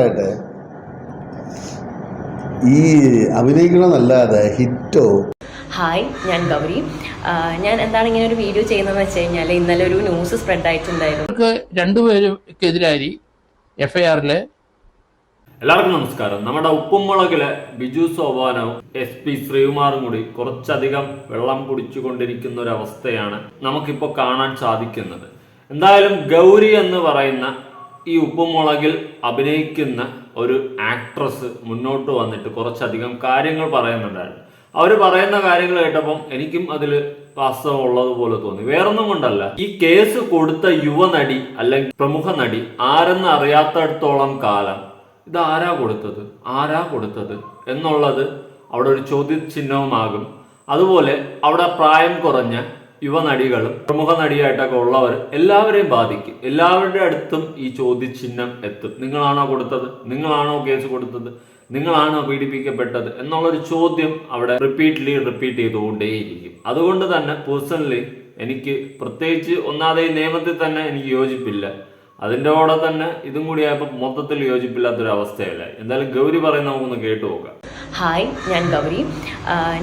പറയട്ടെ? ഈ അഭിനയിക്കണമെന്നല്ലാതെ ഹിറ്റോ? ഹായ് ഞാൻ ഗൗരി. ഞാൻ എന്താണ് ഇങ്ങനെ ഒരു വീഡിയോ ചെയ്യുന്നതെന്ന് വെച്ച് കഴിഞ്ഞാൽ ഇന്നലെ ഒരു ന്യൂസ് സ്പ്രെഡ് ആയിട്ടുണ്ടായിരുന്നു. ഇവർക്ക് രണ്ടുപേർക്കെതിരായി എഫ്ഐആറിൽ എല്ലാവർക്കും നമസ്കാരം. നമ്മുടെ ഉപ്പുമുളകിലെ ബിജു സോപാനവും എസ് പി ശ്രീകുമാറും കൂടി കുറച്ചധികം വെള്ളം കുടിച്ചുകൊണ്ടിരിക്കുന്ന ഒരു അവസ്ഥയാണ് നമുക്കിപ്പോൾ കാണാൻ സാധിക്കുന്നത്. എന്തായാലും ഗൗരി എന്ന് പറയുന്ന ഈ ഉപ്പുമുളകിൽ അഭിനയിക്കുന്ന ഒരു ആക്ട്രസ് മുന്നോട്ട് വന്നിട്ട് കുറച്ചധികം കാര്യങ്ങൾ പറയുന്നുണ്ടായിരുന്നു. അവർ പറയുന്ന കാര്യങ്ങൾ കേട്ടപ്പം എനിക്കും അതിൽ വാസ്തവം ഉള്ളതുപോലെ തോന്നി. വേറൊന്നും കൊണ്ടല്ല. ഈ കേസ് കൊടുത്ത യുവനടി അല്ലെങ്കിൽ പ്രമുഖ നടി ആരെന്ന് അറിയാത്തടത്തോളം കാലം ഇത് ആരാ കൊടുത്തത്? ആരാ കൊടുത്തത്? എന്നുള്ളത് അവിടെ ഒരു ചോദ്യചിഹ്നവുമാകും. അതുപോലെ അവിടെ പ്രായം കുറഞ്ഞ യുവനടികളും പ്രമുഖ നടിയായിട്ടൊക്കെ ഉള്ളവർ എല്ലാവരെയും ബാധിക്കും. എല്ലാവരുടെ അടുത്തും ഈ ചോദ്യചിഹ്നം എത്തും. നിങ്ങളാണോ കൊടുത്തത്? നിങ്ങളാണോ കേസ് കൊടുത്തത്? നിങ്ങളാണോ പീഡിപ്പിക്കപ്പെട്ടത്? എന്നുള്ളൊരു ചോദ്യം അവിടെ റിപ്പീറ്റ്ലി റിപ്പീറ്റ് ചെയ്തുകൊണ്ടേയിരിക്കും. അതുകൊണ്ട് തന്നെ പേഴ്സണലി എനിക്ക് പ്രത്യേകിച്ച് ഒന്നാതെ നിയമത്തിൽ തന്നെ എനിക്ക് യോജിപ്പില്ല. അതിന്റെ കൂടെ തന്നെ ഇതും കൂടി ആയപ്പോൾ മൊത്തത്തിൽ യോജിപ്പില്ലാത്തൊരു അവസ്ഥയല്ല എന്തായാലും ഗൗരി പറയുന്ന നമുക്കൊന്ന് കേട്ടു നോക്കാം. ഹായ് ഞാൻ ഗൗരി.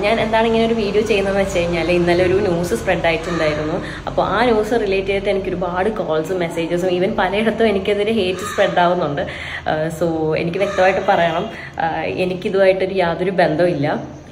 ഞാൻ എന്താണ് ഇങ്ങനെ ഒരു വീഡിയോ ചെയ്യുന്നതെന്ന് വെച്ച് കഴിഞ്ഞാൽ ഇന്നലെ ഒരു ന്യൂസ് സ്പ്രെഡ് ആയിട്ടുണ്ടായിരുന്നു. അപ്പോൾ ആ ന്യൂസ് റിലേറ്റ് ചെയ്തിട്ട് എനിക്ക് ഒരുപാട് കോൾസും മെസ്സേജസും ഈവൻ പലയിടത്തും എനിക്കെതിരെ ഹേറ്റ് സ്പ്രെഡ് ആവുന്നുണ്ട്. സോ എനിക്ക് വ്യക്തമായിട്ട് പറയണം. എനിക്കിതുമായിട്ടൊരു യാതൊരു ബന്ധമില്ല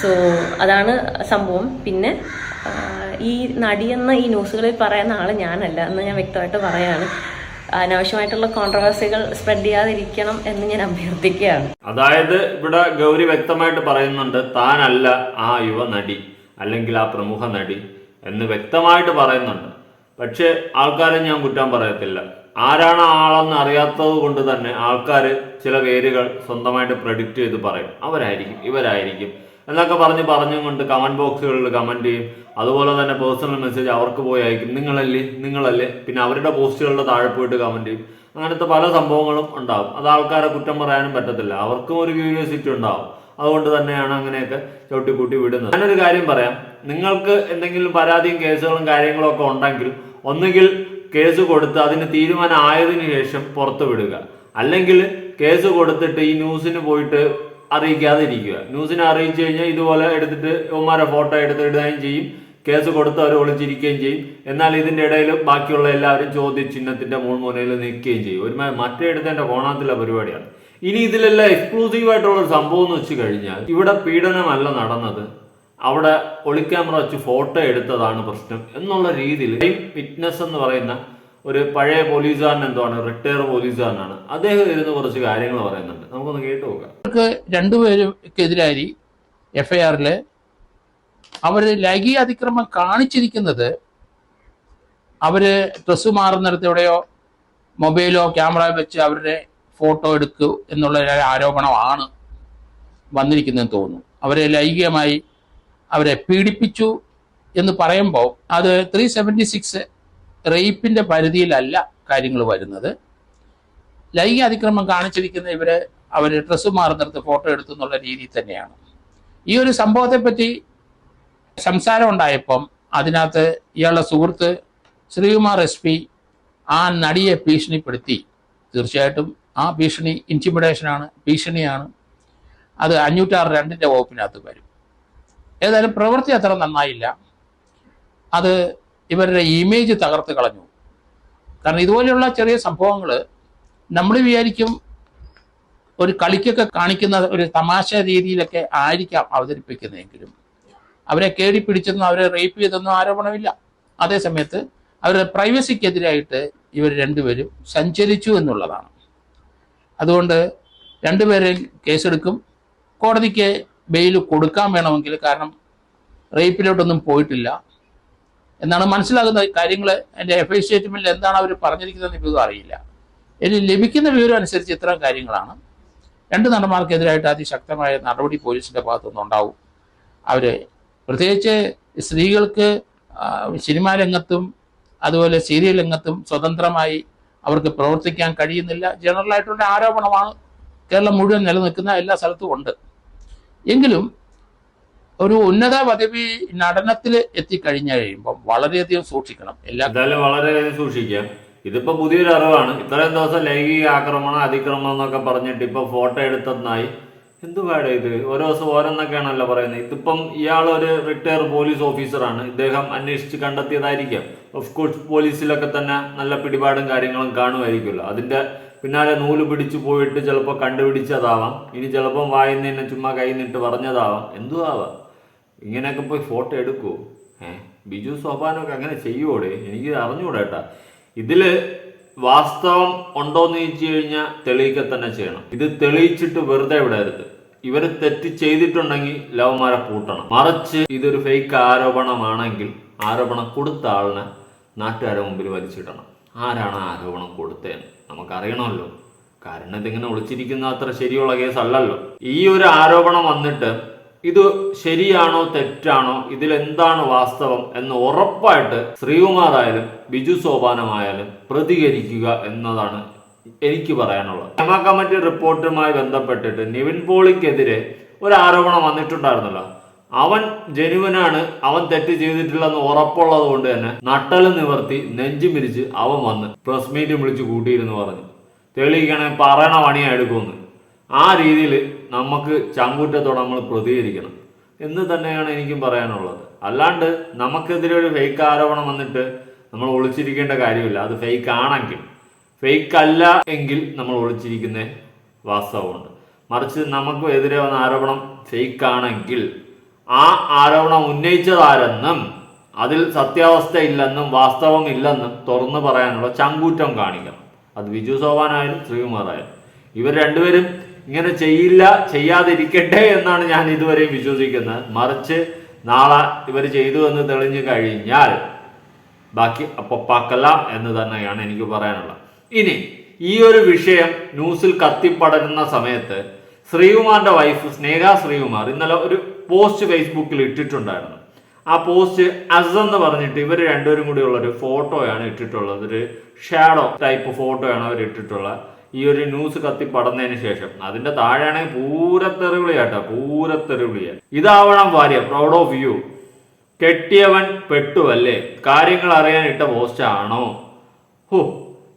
സോ അതാണ് സംഭവം. പിന്നെ ഈ നടിയെന്ന ഈ ന്യൂസുകളിൽ പറയുന്ന ആൾ ഞാനല്ല എന്ന് ഞാൻ വ്യക്തമായിട്ട് പറയാണ്. അനാവശ്യമായിട്ടുള്ള കോൺട്രവേഴ്സികൾ സ്പ്രെഡ് ചെയ്യാതിരിക്കണം എന്ന് ഞാൻ അഭ്യർത്ഥിക്കുകയാണ്. അതായത് ഇവിടെ ഗൗരി വ്യക്തമായിട്ട് പറയുന്നുണ്ട് താനല്ല ആ യുവ നടി അല്ലെങ്കിൽ ആ പ്രമുഖ നടി എന്ന് വ്യക്തമായിട്ട് പറയുന്നുണ്ട്. പക്ഷെ ആൾക്കാരെ ഞാൻ കുറ്റം പറയത്തില്ല. ആരാണ് ആളെന്ന് അറിയാത്തത് കൊണ്ട് തന്നെ ആൾക്കാർ ചില പേരുകൾ സ്വന്തമായിട്ട് പ്രഡിക്റ്റ് ചെയ്ത് പറയും. അവരായിരിക്കും ഇവരായിരിക്കും. എന്നൊക്കെ പറഞ്ഞ് പറഞ്ഞും കൊണ്ട് കമന്റ് ബോക്സുകളിൽ കമന്റ് ചെയ്യും. അതുപോലെ തന്നെ പേഴ്സണൽ മെസ്സേജ് അവർക്ക് പോയി അയക്കും. നിങ്ങളല്ലേ? നിങ്ങളല്ലേ? പിന്നെ അവരുടെ പോസ്റ്റുകളുടെ താഴെ പോയിട്ട് കമന്റ് ചെയ്യും. അങ്ങനത്തെ പല സംഭവങ്ങളും ഉണ്ടാവും. അത് ആൾക്കാരെ കുറ്റം പറയാനും പറ്റത്തില്ല. അവർക്കും ഒരു ക്യൂരിയോസിറ്റി ഉണ്ടാവും. അതുകൊണ്ട് തന്നെയാണ് അങ്ങനെയൊക്കെ ചവിട്ടിക്കൂട്ടി വിടുന്നത്. ഞാനൊരു കാര്യം പറയാം. നിങ്ങൾക്ക് എന്തെങ്കിലും പരാതിയും കേസുകളും കാര്യങ്ങളും ഒക്കെ ഉണ്ടെങ്കിൽ ഒന്നുകിൽ കേസ് കൊടുത്ത് അതിന് തീരുമാനം ആയതിനു ശേഷം പുറത്തു വിടുക. അല്ലെങ്കിൽ കേസ് കൊടുത്തിട്ട് ഈ ന്യൂസിന് പോയിട്ട് അറിയിക്കാതിരിക്കുക. ന്യൂസിനെ അറിയിച്ചു കഴിഞ്ഞാൽ ഇതുപോലെ എടുത്തിട്ട് ഇവന്മാരെ ഫോട്ടോ എടുത്ത് ഇടുകയും ചെയ്യും. കേസ് കൊടുത്ത് അവർ ഒളിച്ചിരിക്കുകയും ചെയ്യും. എന്നാൽ ഇതിന്റെ ഇടയിൽ ബാക്കിയുള്ള എല്ലാവരും ചോദ്യചിഹ്നത്തിന്റെ മുൾമുനയിൽ നിൽക്കുകയും ചെയ്യും. ഒരു മറ്റേ എടുത്തതിന്റെ കോണാത്തിലെ പരിപാടിയാണ്. ഇനി ഇതിലെല്ലാം എക്സ്ക്ലൂസീവ് ആയിട്ടുള്ള ഒരു സംഭവം എന്ന് വെച്ച് കഴിഞ്ഞാൽ ഇവിടെ പീഡനമല്ല നടന്നത്. അവിടെ ഒളിക്യാമറ വെച്ച് ഫോട്ടോ എടുത്തതാണ് പ്രശ്നം എന്നുള്ള രീതിയിൽ ഫിറ്റ്നസ് എന്ന് പറയുന്ന ഒരു പഴയ പോലീസുകാരൻ എന്താണ് റിട്ടയർ പോലീസുകാരനാണ്. അദ്ദേഹം ഇരുന്ന് കുറച്ച് കാര്യങ്ങൾ പറയുന്നുണ്ട്. നമുക്കൊന്ന് കേട്ടു നോക്കാം. ഇവർക്ക് രണ്ടുപേർക്കെതിരായി എഫ്ഐആറിൽ അവർ ലൈംഗിക അതിക്രമം കാണിച്ചിരിക്കുന്നത് അവർ ഡ്രസ്സ് മാറുന്നിടത്തെവിടെയോ മൊബൈലോ ക്യാമറ വെച്ച് അവരുടെ ഫോട്ടോ എടുക്കൂ എന്നുള്ള ആരോപണമാണ് വന്നിരിക്കുന്നതെന്ന് തോന്നുന്നു. അവരെ ലൈംഗികമായി അവരെ പീഡിപ്പിച്ചു എന്ന് പറയുമ്പോൾ അത് ത്രീ സെവന്റി സിക്സ് റേപ്പിന്റെ പരിധിയിലല്ല കാര്യങ്ങൾ വരുന്നത്. ലൈംഗിക അതിക്രമം കാണിച്ചിരിക്കുന്ന ഇവർ അവർ ഡ്രസ്സ് മാറുന്നിടത്ത് ഫോട്ടോ എടുത്തു എന്നുള്ള രീതിയിൽ തന്നെയാണ്. ഈ ഒരു സംഭവത്തെ പറ്റി സംസാരം ഉണ്ടായപ്പം അതിനകത്ത് ഇയാളുടെ സുഹൃത്ത് ശ്രീകുമാർ എസ് പി ആ നടിയെ ഭീഷണിപ്പെടുത്തി. തീർച്ചയായിട്ടും ആ ഭീഷണി ഇന്റിമിഡേഷനാണ് ഭീഷണിയാണ്. അത് അഞ്ഞൂറ്റാറ് രണ്ടിന്റെ വകുപ്പിനകത്ത് വരും. ഏതായാലും പ്രവൃത്തി അത്ര നന്നായില്ല. അത് ഇവരുടെ ഇമേജ് തകർത്ത് കളഞ്ഞു. കാരണം ഇതുപോലെയുള്ള ചെറിയ സംഭവങ്ങൾ നമ്മൾ വിചാരിക്കും ഒരു കളിക്കൊക്കെ കാണിക്കുന്ന ഒരു തമാശ രീതിയിലൊക്കെ ആയിരിക്കാം അവതരിപ്പിക്കുന്നതെങ്കിലും. അവരെ കേടി പിടിച്ചെന്നും അവരെ റേപ്പ് ചെയ്തെന്നും ആരോപണമില്ല. അതേസമയത്ത് അവരുടെ പ്രൈവസിക്കെതിരായിട്ട് ഇവർ രണ്ടുപേരും സഞ്ചരിച്ചു എന്നുള്ളതാണ്. അതുകൊണ്ട് രണ്ടുപേരെയും കേസെടുക്കും. കോടതിക്ക് ബെയിൽ കൊടുക്കാൻ വേണമെങ്കിൽ കാരണം റേപ്പിലോട്ടൊന്നും പോയിട്ടില്ല. എന്നാണ് മനസ്സിലാകുന്ന കാര്യങ്ങൾ എന്റെ എഫ് ഐ സ്റ്റേറ്റ്മെന്റിൽ എന്താണ് അവർ പറഞ്ഞിരിക്കുന്നതെന്ന് ഇപ്പോഴും അറിയില്ല. ഇനി ലഭിക്കുന്ന വിവരം അനുസരിച്ച് ഇത്തരം കാര്യങ്ങളാണ്. രണ്ട് നടന്മാർക്കെതിരായിട്ട് അതിശക്തമായ നടപടി പോലീസിന്റെ ഭാഗത്തുനിന്ന് ഉണ്ടാവും. അവർ പ്രത്യേകിച്ച് സ്ത്രീകൾക്ക് സിനിമാ രംഗത്തും അതുപോലെ സീരിയൽ രംഗത്തും സ്വതന്ത്രമായി അവർക്ക് പ്രവർത്തിക്കാൻ കഴിയുന്നില്ല. ജനറൽ ആയിട്ടുള്ള ആരോപണമാണ് കേരളം മുഴുവൻ നിലനിൽക്കുന്ന എല്ലാ സ്ഥലത്തും ഉണ്ട്. എങ്കിലും ഒരു ഉന്നത പദവി നടനത്തിൽ എത്തിക്കഴിഞ്ഞു കഴിയുമ്പോൾ വളരെയധികം സൂക്ഷിക്കണം. എല്ലാ എന്തായാലും വളരെ സൂക്ഷിക്കാം. ഇതിപ്പോ പുതിയൊരു അറിവാണ്. ഇത്രയും ദിവസം ലൈംഗിക ആക്രമണം അതിക്രമണം എന്നൊക്കെ പറഞ്ഞിട്ട് ഇപ്പൊ ഫോട്ടോ എടുത്തെന്നായി എന്തുവാടെ ഇത്? ഓരോ ദിവസം ഓരോന്നൊക്കെയാണല്ലോ പറയുന്നത്. ഇതിപ്പം ഇയാൾ ഒരു റിട്ടയർ പോലീസ് ഓഫീസറാണ്. ഇദ്ദേഹം അന്വേഷിച്ച് കണ്ടെത്തിയതായിരിക്കാം. ഓഫ് കോഴ്സ് പോലീസിലൊക്കെ തന്നെ നല്ല പിടിപാടും കാര്യങ്ങളും കാണുമായിരിക്കുമല്ലോ. അതിന്റെ പിന്നാലെ നൂൽ പിടിച്ചു പോയിട്ട് ചിലപ്പോൾ കണ്ടുപിടിച്ചതാവാം. ഇനി ചിലപ്പം വായുന്നതിനെ ചുമ്മാ കൈ നിട്ട് പറഞ്ഞതാവാം. എന്തു ആവാം ഇങ്ങനെയൊക്കെ പോയി ഫോട്ടോ എടുക്കൂ. ഏഹ് ബിജു സോപാനൊക്കെ അങ്ങനെ ചെയ്യുവോടെ? എനിക്ക് അറിഞ്ഞുകൂടേട്ടാ കേട്ടാ. ഇതിൽ വാസ്തവം ഉണ്ടോന്ന് ചോദിച്ചു കഴിഞ്ഞാൽ തെളിയിക്കുക തന്നെ ചെയ്യണം. ഇത് തെളിയിച്ചിട്ട് വെറുതെ വിടരുത്. ഇവർ തെറ്റ് ചെയ്തിട്ടുണ്ടെങ്കിൽ ലവന്മാരെ പൂട്ടണം. മറിച്ച് ഇതൊരു ഫേക്ക് ആരോപണമാണെങ്കിൽ ആരോപണം കൊടുത്ത ആളിനെ നാട്ടുകാരെ മുമ്പിൽ വലിച്ചിടണം. ആരാണ് ആരോപണം കൊടുത്തതെന്ന്? നമുക്കറിയണമല്ലോ. കാരണം ഇതിങ്ങനെ ഒളിച്ചിരിക്കുന്ന അത്ര ശരിയുള്ള കേസല്ലല്ലോ. ഈ ഒരു ആരോപണം വന്നിട്ട് ഇത് ശരിയാണോ തെറ്റാണോ ഇതിൽ എന്താണ് വാസ്തവം എന്ന് ഉറപ്പായിട്ട് ശ്രീകുമാറായാലും ബിജു സോപാനമായാലും പ്രതികരിക്കുക എന്നതാണ് എനിക്ക് പറയാനുള്ളത്. ക്ഷമാ കമ്മിറ്റി റിപ്പോർട്ടുമായി ബന്ധപ്പെട്ടിട്ട് നിവിൻ പോളിക്കെതിരെ ഒരു ആരോപണം വന്നിട്ടുണ്ടായിരുന്നല്ലോ. അവൻ ജനുവനാണ് അവൻ തെറ്റ് ചെയ്തിട്ടില്ലെന്ന് ഉറപ്പുള്ളത് കൊണ്ട് തന്നെ നട്ടൽ നിവർത്തി നെഞ്ചു മിരിച്ച് അവൻ വന്ന് പ്രസ് മീറ്റ് വിളിച്ച് കൂട്ടിയിരുന്നു പറഞ്ഞു. തെളിയിക്കണേ പറയണ പണിയാ എടുക്കുമെന്ന്. ആ രീതിയിൽ നമുക്ക് ചങ്കൂറ്റത്തോടെ നമ്മൾ പ്രതികരിക്കണം എന്ന് തന്നെയാണ് എനിക്കും പറയാനുള്ളത്. അല്ലാണ്ട് നമുക്കെതിരെ ഒരു ഫേക്ക് ആരോപണം വന്നിട്ട് നമ്മൾ ഒളിച്ചിരിക്കേണ്ട കാര്യമില്ല. അത് ഫേക്ക് ആണെങ്കിൽ ഫേക്ക് അല്ല എങ്കിൽ നമ്മൾ ഒളിച്ചിരിക്കുന്ന വാസ്തവമുണ്ട്. മറിച്ച് നമുക്ക് എതിരെ വന്ന ആരോപണം ഫേക്ക് ആണെങ്കിൽ ആ ആരോപണം ഉന്നയിച്ചതാരെന്നും അതിൽ സത്യാവസ്ഥ ഇല്ലെന്നും വാസ്തവം ഇല്ലെന്നും തുറന്നു പറയാനുള്ള ചങ്കൂറ്റം കാണിക്കണം. അത് വിജു സോപാനായാലും ശ്രീകുമാറായാലും. ഇവർ രണ്ടുപേരും ഇങ്ങനെ ചെയ്യില്ല ചെയ്യാതിരിക്കട്ടെ എന്നാണ് ഞാൻ ഇതുവരെയും വിശ്വസിക്കുന്നത്. മറിച്ച് നാളെ ഇവർ ചെയ്തു എന്ന് തെളിഞ്ഞു കഴിഞ്ഞാൽ ബാക്കി അപ്പൊപ്പാക്കലാം എന്ന് തന്നെയാണ് എനിക്ക് പറയാനുള്ളത്. ഇനി ഈ ഒരു വിഷയം ന്യൂസിൽ കത്തിപ്പടരുന്ന സമയത്ത് ശ്രീകുമാറിന്റെ വൈഫ് സ്നേഹ ശ്രീകുമാർ ഇന്നലെ ഒരു പോസ്റ്റ് ഫേസ്ബുക്കിൽ ഇട്ടിട്ടുണ്ടായിരുന്നു. ആ പോസ്റ്റ് അസ് എന്ന് പറഞ്ഞിട്ട് ഇവർ രണ്ടുപേരും കൂടിയുള്ള ഒരു ഫോട്ടോയാണ് ഇട്ടിട്ടുള്ളത്. ഒരു ഷാഡോ ടൈപ്പ് ഫോട്ടോയാണ് അവർ ഇട്ടിട്ടുള്ളത് ഈ ഒരു ന്യൂസ് കത്തി പടന്നതിന് ശേഷം. അതിന്റെ താഴെയാണെങ്കിൽ പൂരത്തെറിവിളിയാട്ടോ പൂരത്തെറിവിളിയ ഇതാവണം ഭാര്യ പ്രൗഡ് ഓഫ് യു കെട്ടിയവൻ പെട്ടു അല്ലേ കാര്യങ്ങൾ അറിയാൻ ഇട്ട പോസ്റ്റ് ആണോ? ഹോ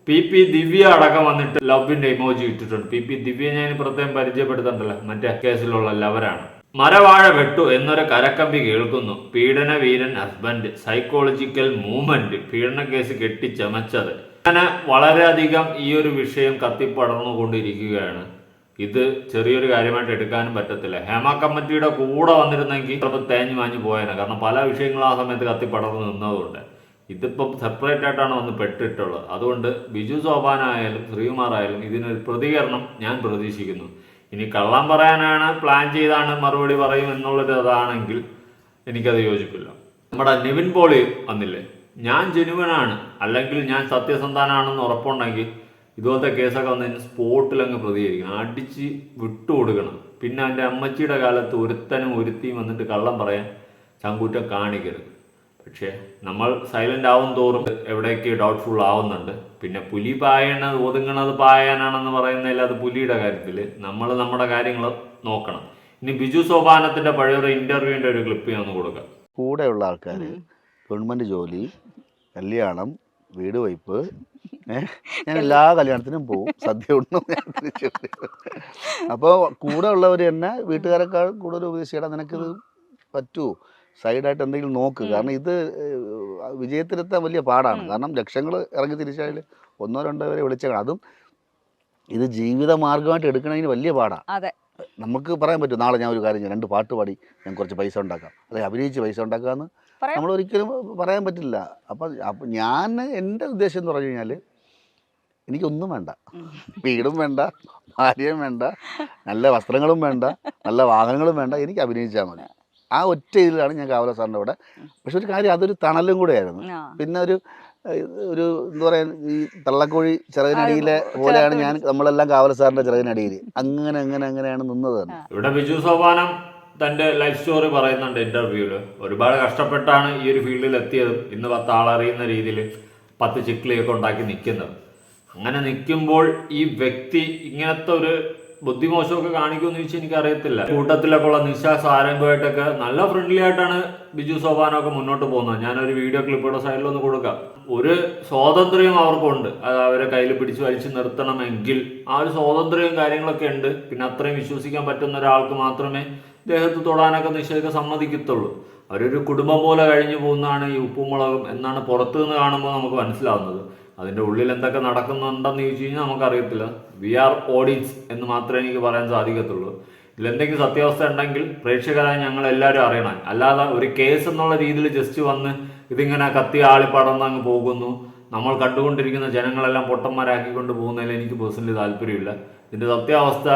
പി പി ദിവ്യ അടക്കം വന്നിട്ട് ലവിന്റെ ഇമോജി ഇട്ടിട്ടുണ്ട്. പി പി ദിവ്യ ഞാൻ പ്രത്യേകം പരിചയപ്പെടുത്തണ്ടല്ലോ. മറ്റേ കേസിലുള്ള ലവരാണ്. മരവാഴ വെട്ടു എന്നൊരു കരക്കമ്പി കേൾക്കുന്നു. പീഡന വീരൻ ഹസ്ബൻഡ് സൈക്കോളജിക്കൽ മൂവ്മെന്റ് പീഡന കേസ് കെട്ടിച്ചമച്ചത്. അങ്ങനെ വളരെയധികം ഈ ഒരു വിഷയം കത്തിപ്പടർന്നുകൊണ്ടിരിക്കുകയാണ്. ഇത് ചെറിയൊരു കാര്യമായിട്ട് എടുക്കാനും പറ്റത്തില്ല. ഹേമ കമ്മിറ്റിയുടെ കൂടെ വന്നിരുന്നെങ്കിൽ ചിലപ്പോൾ തേഞ്ഞു മാഞ്ഞു പോയേനെ. കാരണം പല വിഷയങ്ങളും ആ സമയത്ത് കത്തിപ്പടർന്ന് നിന്നതുകൊണ്ട്. ഇതിപ്പം സെപ്പറേറ്റ് ആയിട്ടാണ് വന്ന് പെട്ടിട്ടുള്ളത്. അതുകൊണ്ട് ബിജു സോപാനായാലും ശ്രീകുമാറായാലും ഇതിനൊരു പ്രതികരണം ഞാൻ പ്രതീക്ഷിക്കുന്നു. ഇനി കള്ളം പറയാനാണ് പ്ലാൻ ചെയ്താണ് മറുപടി പറയും എന്നുള്ളൊരു അതാണെങ്കിൽ എനിക്കത് യോജിപ്പില്ല നമ്മുടെ നിവിൻ പോളി വന്നില്ലേ? ഞാൻ ജനുവനാണ് അല്ലെങ്കിൽ ഞാൻ സത്യസന്ധാനാണെന്ന് ഉറപ്പുണ്ടെങ്കിൽ ഇതുപോലത്തെ കേസൊക്കെ വന്ന് സ്പോട്ടിൽ അങ്ങ് പ്രതികരിക്കണം. അടിച്ച് വിട്ടുകൊടുക്കണം പിന്നെ എന്റെ അമ്മച്ചിയുടെ കാലത്ത് ഒരുത്തനും ഒരുത്തിയും വന്നിട്ട് കള്ളം പറയാൻ ചങ്കൂറ്റം കാണിക്കരുത്. പക്ഷേ നമ്മൾ സൈലന്റ് ആവും തോറും എവിടേക്ക് ഡൗട്ട്ഫുൾ ആവുന്നുണ്ട്. പിന്നെ പുലി പായണത് ഒതുങ്ങണത് പായാനാണെന്ന് പറയുന്നതിൽ അത് പുലിയുടെ കാര്യത്തിൽ നമ്മൾ നമ്മുടെ കാര്യങ്ങൾ നോക്കണം. ഇനി ബിജു സോപാനത്തിന്റെ പഴയൊരു ഇന്റർവ്യൂവിന്റെ ഒരു ക്ലിപ്പ് ഞാൻ ഒന്ന് കൊടുക്കാം. കൂടെയുള്ള ആൾക്കാർ ഗവൺമെന്റ് ജോലി കല്യാണം വീട് വയ്പ് ഞാൻ എല്ലാ കല്യാണത്തിനും പോവും. സദ്യ ഉണ്ണും. അപ്പോൾ കൂടെ ഉള്ളവർ തന്നെ വീട്ടുകാരെക്കാൾ കൂടുതൽ ഉപദേശിക്കണം നിനക്കിത് പറ്റുമോ സൈഡായിട്ട് എന്തെങ്കിലും നോക്ക്. കാരണം ഇത് വിജയത്തിലെത്താൻ വലിയ പാടാണ്. കാരണം ലക്ഷങ്ങൾ ഇറങ്ങി തിരിച്ചാൽ ഒന്നോ രണ്ടോ പേരെ വിളിച്ചേക്കണം അതും ഇത് ജീവിത മാർഗമായിട്ട് എടുക്കണമെങ്കിൽ വലിയ പാടാണ് അതെ. നമുക്ക് പറയാൻ പറ്റും നാളെ ഞാൻ ഒരു കാര്യം ചെയ്യാം. രണ്ട് പാട്ട് പാടി ഞാൻ കുറച്ച് പൈസ ഉണ്ടാക്കാം. അല്ലെങ്കിൽ അഭിനയിച്ച് പൈസ ഉണ്ടാക്കാമെന്ന്. നമ്മൾ ഒരിക്കലും പറയാൻ പറ്റില്ല. അപ്പം അപ്പം ഞാൻ എന്റെ ഉദ്ദേശം എന്ന് പറഞ്ഞു കഴിഞ്ഞാൽ എനിക്കൊന്നും വേണ്ട. വീടും വേണ്ട ഭാര്യയും വേണ്ട നല്ല വസ്ത്രങ്ങളും വേണ്ട നല്ല വാഹനങ്ങളും വേണ്ട എനിക്ക് അഭിനയിച്ചാൽ മതി. ആ ഒറ്റ ഇതിലാണ് ഞാൻ കാവല സാറിന്റെ അവിടെ പക്ഷെ ഒരു കാര്യം അതൊരു തണലും കൂടെ ആയിരുന്നു. പിന്നെ ഒരു ഒരു എന്താ പറയാ ഈ തള്ളക്കോഴി ചിറകിനടിയിലെ പോലെയാണ് ഞാൻ നമ്മളെല്ലാം കാവല സാറിന്റെ ചിറകിനടിയിൽ. അങ്ങനെ അങ്ങനെ അങ്ങനെയാണ് നിന്നത് തന്നെ. ഇവിടെ ബിജു സോപാനം തന്റെ ലൈഫ് സ്റ്റോറി പറയുന്നുണ്ട് ഇന്റർവ്യൂവിൽ ഒരുപാട് കഷ്ടപ്പെട്ടാണ് ഈ ഒരു ഫീൽഡിൽ എത്തിയത്. ഇന്ന് പത്ത് ആളറിയുന്ന രീതിയിൽ പത്ത് ചിക്ലിയൊക്കെ ഉണ്ടാക്കി നിൽക്കുന്നത് അങ്ങനെ നിൽക്കുമ്പോൾ ഈ വ്യക്തി ഇങ്ങനത്തെ ഒരു ബുദ്ധിമോശമൊക്കെ കാണിക്കുമെന്ന് ചോദിച്ചാൽ എനിക്കറിയത്തില്ല. കൂട്ടത്തിലൊക്കെ ഉള്ള നിശ സാരംഗമായിട്ടൊക്കെ നല്ല ഫ്രണ്ട്ലി ആയിട്ടാണ് ബിജു സോപാനൊക്കെ മുന്നോട്ട് പോകുന്നത്. ഞാനൊരു വീഡിയോ ക്ലിപ്പുടെ സൈഡിലൊന്ന് കൊടുക്കാം. ഒരു സ്വാതന്ത്ര്യം അവർക്കുണ്ട്. അത് അവരെ കയ്യിൽ പിടിച്ച് വലിച്ചു നിർത്തണമെങ്കിൽ ആ ഒരു സ്വാതന്ത്ര്യവും കാര്യങ്ങളൊക്കെ ഉണ്ട്. പിന്നെ അത്രയും വിശ്വസിക്കാൻ പറ്റുന്ന ഒരാൾക്ക് മാത്രമേ ദേഹത്ത് തൊടാനൊക്കെ നിഷയൊക്കെ സമ്മതിക്കത്തുള്ളൂ. അവരൊരു കുടുംബം പോലെ കഴിഞ്ഞു പോകുന്നതാണ് ഈ ഉപ്പും മുളകും എന്നാണ് പുറത്തു നിന്ന് കാണുമ്പോൾ നമുക്ക് മനസ്സിലാവുന്നത്. അതിന്റെ ഉള്ളിൽ എന്തൊക്കെ നടക്കുന്നുണ്ടെന്ന് ചോദിച്ചു കഴിഞ്ഞാൽ നമുക്കറിയത്തില്ല. വി ആർ ഓഡിയൻസ് എന്ന് മാത്രമേ എനിക്ക് പറയാൻ സാധിക്കത്തുള്ളൂ. ഇതിലെന്തെങ്കിലും സത്യാവസ്ഥ ഉണ്ടെങ്കിൽ പ്രേക്ഷകരായ ഞങ്ങൾ എല്ലാവരും അറിയണം. അല്ലാതെ ഒരു കേസ് എന്നുള്ള രീതിയിൽ ജസ്റ്റ് വന്ന് ഇതിങ്ങനെ കത്തി ആളിപ്പടർന്ന് അങ്ങ് പോകുന്നു. നമ്മൾ കണ്ടുകൊണ്ടിരിക്കുന്ന ജനങ്ങളെല്ലാം പൊട്ടന്മാരാക്കിക്കൊണ്ട് പോകുന്നതിൽ എനിക്ക് പേഴ്സണലി താല്പര്യമില്ല. ഇതിന്റെ സത്യാവസ്ഥ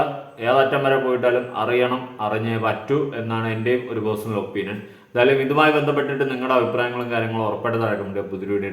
ഏതറ്റം വരെ പോയിട്ടാലും അറിയണം അറിഞ്ഞേ പറ്റൂ എന്നാണ് എന്റെയും ഒരു പേഴ്സണൽ ഒപ്പീനിയൻ എന്തായാലും ഇതുമായി ബന്ധപ്പെട്ടിട്ട് നിങ്ങളുടെ അഭിപ്രായങ്ങളും കാര്യങ്ങളും ഉറപ്പായിട്ട് താഴെ പുതിയ വീഡിയോ